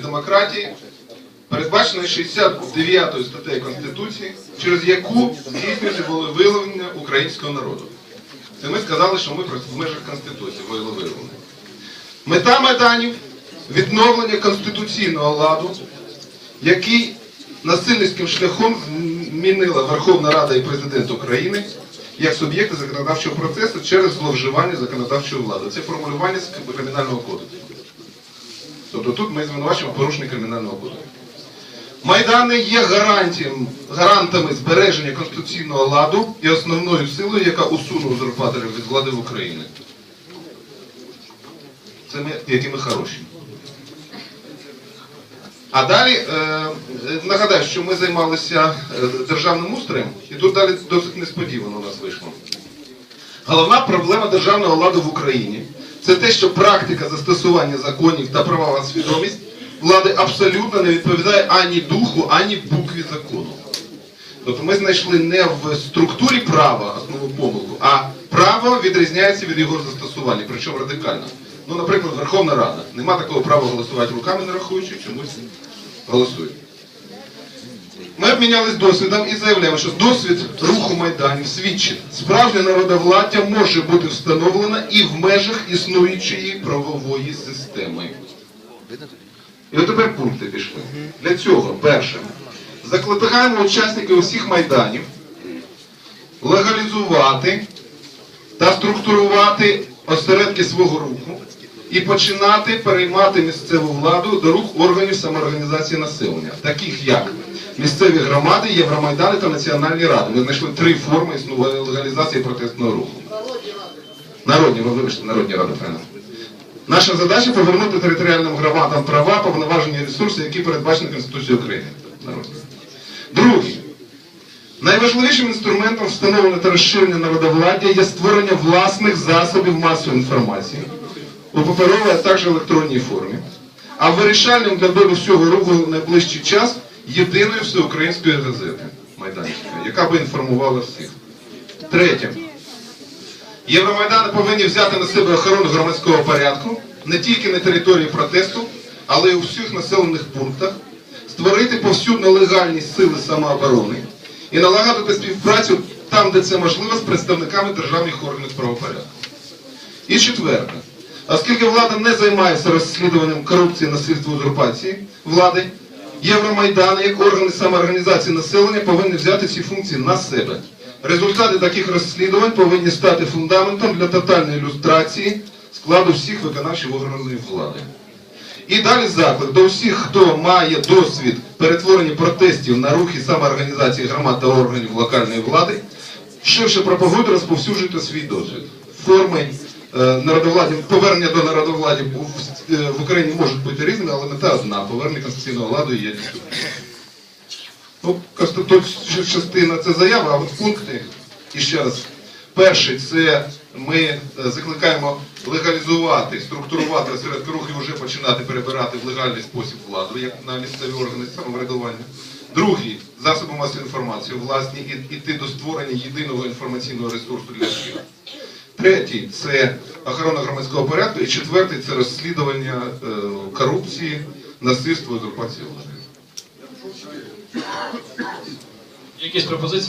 демократії, передбаченої 69 статтею Конституції, через яку здійснюється волевиявлення українського народу. Це ми сказали, що ми в межах Конституції волевиявлення. Мета майданів відновлення конституційного ладу, який насильницьким шляхом змінила Верховна Рада і президент України як суб'єкти законодавчого процесу через зловживання законодавчої влади. Це формулювання з кримінального кодексу. Тобто тут ми звинувачуємо порушення кримінального кодексу. Майдани є гарантами збереження конституційного ладу і основною силою, яка усуне узурпаторів від влади в Україні. Це ми, які ми хороші. А далі е, нагадаю, що ми займалися е, державним устроєм, і тут далі досить несподівано у нас вийшло. Головна проблема державного ладу в Україні це те, що практика застосування законів та правова свідомість влади абсолютно не відповідає ані духу, ані букві закону. Тобто ми знайшли не в структурі права основну помилку, а право відрізняється від його застосування, причому радикально. Ну, наприклад, Верховна Рада. Нема такого права голосувати руками, не рахуючи, чомусь голосують. Ми обмінялись досвідом і заявляємо, що досвід руху майданів свідчить, справжнє народовладдя може бути встановлено і в межах існуючої правової системи. І от тепер пункти пішли. Для цього, перше, закликаємо учасників усіх майданів легалізувати та структурувати осередки свого руху і починати переймати місцеву владу до рук органів самоорганізації населення, таких як місцеві громади, Євромайдани та Національні ради. Ми знайшли три форми існування легалізації протестного руху. Народні, ви вибачте, народні ради, правильно. Наша задача повернути територіальним громадам права, повноважені ресурси, які передбачені Конституцією України. Другий. Найважливішим інструментом встановлення та розширення народовладдя є створення власних засобів масової інформації у паперовій, а також електронній формі. А вирішальним для долі всього руху в найближчий час єдиної всеукраїнської газети Майданівської, яка би інформувала всіх. Третє. Євромайдани повинні взяти на себе охорону громадського порядку не тільки на території протесту, але й у всіх населених пунктах, створити повсюдно легальні сили самооборони і налагодити співпрацю там, де це можливо, з представниками державних органів правопорядку. І четверте. Оскільки влада не займається розслідуванням корупції, насильства узурпації влади, Євромайдани, як органи самоорганізації населення, повинні взяти ці функції на себе. Результати таких розслідувань повинні стати фундаментом для тотальної ілюстрації складу всіх виконавчих органів влади. І далі заклик до всіх, хто має досвід перетворення протестів на рухи самоорганізації громад та органів локальної влади, ширше пропагуйте, розповсюджуйте свій досвід. Форми е, повернення до народовладдя в, е, в Україні можуть бути різними, але мета одна повернення конституційного ладу і єдності. Ну, Конституційна частина це заява, а от пункти, і ще раз. Перший це ми е, закликаємо легалізувати, структурувати осередки руху і вже починати перебирати в легальний спосіб владу, як на місцеві органи самоврядування. Другий засоби масової інформації, власні, і йти до створення єдиного інформаційного ресурсу для всіх. Третій це охорона громадського порядку. І четвертий це розслідування е, корупції, насильства, узурпації влади. Якісь пропозиції?